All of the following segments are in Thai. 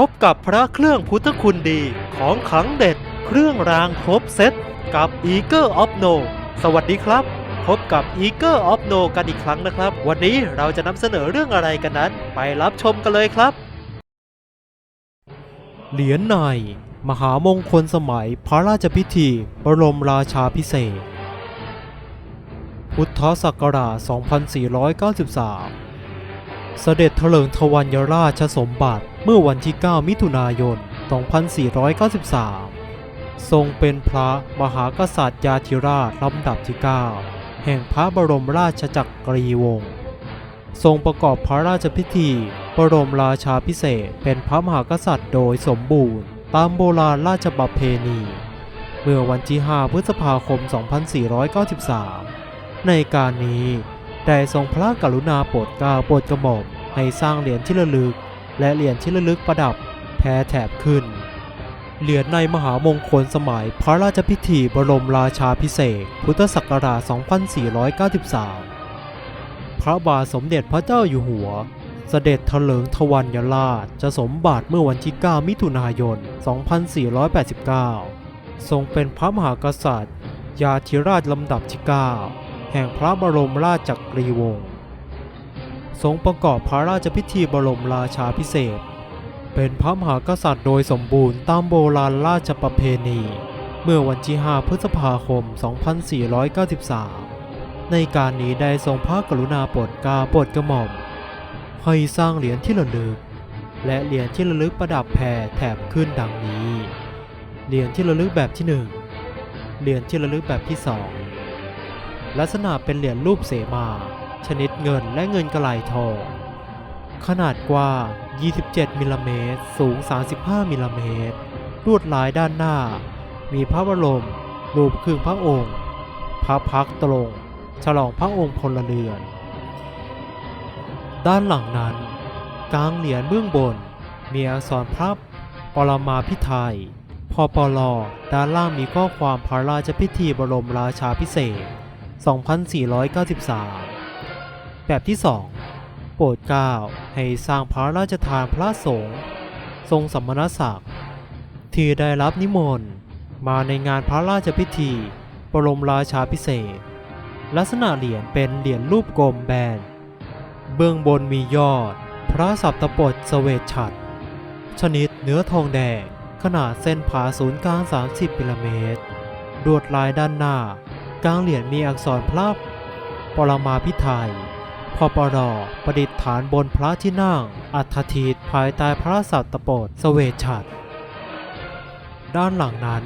พบกับพระเครื่องพุทธคุณดีของขังเด็ด เครื่องรางครบเซตกับ e a g e of No สวัสดีครับ พบกับ e a g e of No กันอีกครั้งนะครับ วันนี้เราจะนำเสนอเรื่องอะไรกันนั้น ไปรับชมกันเลยครับ เหรียญในมหามงคลสมัยพระราชพิธี บรมราชาพิเศษ พุทธศักราช 2493 เสด็จเถลิงทวัญราชสมบัติ เมื่อวันที่ 9 มิถุนายน 2493 ทรงเป็นพระมหากษัตริยาธิราชลำดับที่ 9 แห่งพระบรมราชจักรีวงศ์ ทรงประกอบพระราชพิธี บรมราชาพิเศษเป็นพระมหากษัตริย์โดยสมบูรณ์ ตามโบราณราชบัพเพณี เมื่อวันที่ 5 พฤษภาคม 2493 ในการนี้ได้ทรงพระกรุณาโปรดเกล้าโปรดกระหม่อมให้สร้างเหรียญที่ระลึก และเหรียญที่ระลึกประดับแพรแถบขึ้น เหรียญในมหามงคลสมัยพระราชพิธีบรมราชาพิเศษพุทธศักราช 2493 พระบาทสมเด็จพระเจ้าอยู่หัว เสด็จเถลิงทวัญราชจะสมบัติเมื่อวันที่ 9 มิถุนายน 2489 ทรงเป็นพระมหากษัตริย์ ยาธิราชลำดับที่ 9 แห่งพระบรมราชจักรีวงศ์ ทรงประกอบพระราชพิธีบรมราชาพิเศษ เป็นพระมหากษัตริย์โดยสมบูรณ์ตามโบราณราชประเพณี เมื่อวันที่ 5 พฤษภาคม 2493 ในการนี้ได้ทรงพระกรุณาโปรดเกล้าโปรดกระหม่อม ให้สร้างเหรียญที่ระลึก และเหรียญที่ระลึกประดับแผ่แถบขึ้นดังนี้ เหรียญที่ระลึกแบบที่ 1 เหรียญที่ระลึกแบบที่ 2 ลักษณะเป็นเหรียญรูปเสมา ชนิดเงินและเงินกระไหลทอง ขนาดกว้าง 27 มิลลิเมตร สูง 35 มิลลิเมตร ลวดลายด้านหน้า มีพระบรม รูปครึ่งพระองค์ พระพักตรง ฉลองพระองค์พลเรือน ด้านหลังนั้น กลางเหรียญเบื้องบน มีอักษรพระปรมาพิไทยพปลด้านล่างมีข้อความพระราชพิธีบรมราชาพิเศษก2493 แบบที่ 2 โปรดเกล้าให้สร้างพระราชทานพระสงฆ์ทรงสมณศักดิ์ที่ได้รับนิมนต์มาในงานพระราชพิธีบรมราชาพิเศษ ลักษณะเหรียญเป็นเหรียญรูปกลมแบน เบื้องบนมียอด พระสับตปดเสเวตฉัตรชนิดเนื้อทองแดง ขนาดเส้นผ่าศูนย์กลาง 30มิลเมตรลวดลายด้านหน้า กลางเหรียญมีอักษรพระปรมาพิไทย พปรประดิษฐานบนพระที่นั่ง อัฐทีตภายใต้พระสัตตโปดเสเวชฉัตรด้านหลังนั้น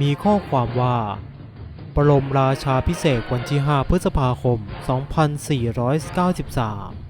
มีข้อความว่า ปรมราชาพิเศษวันที่ 5 พฤษภาคม 2493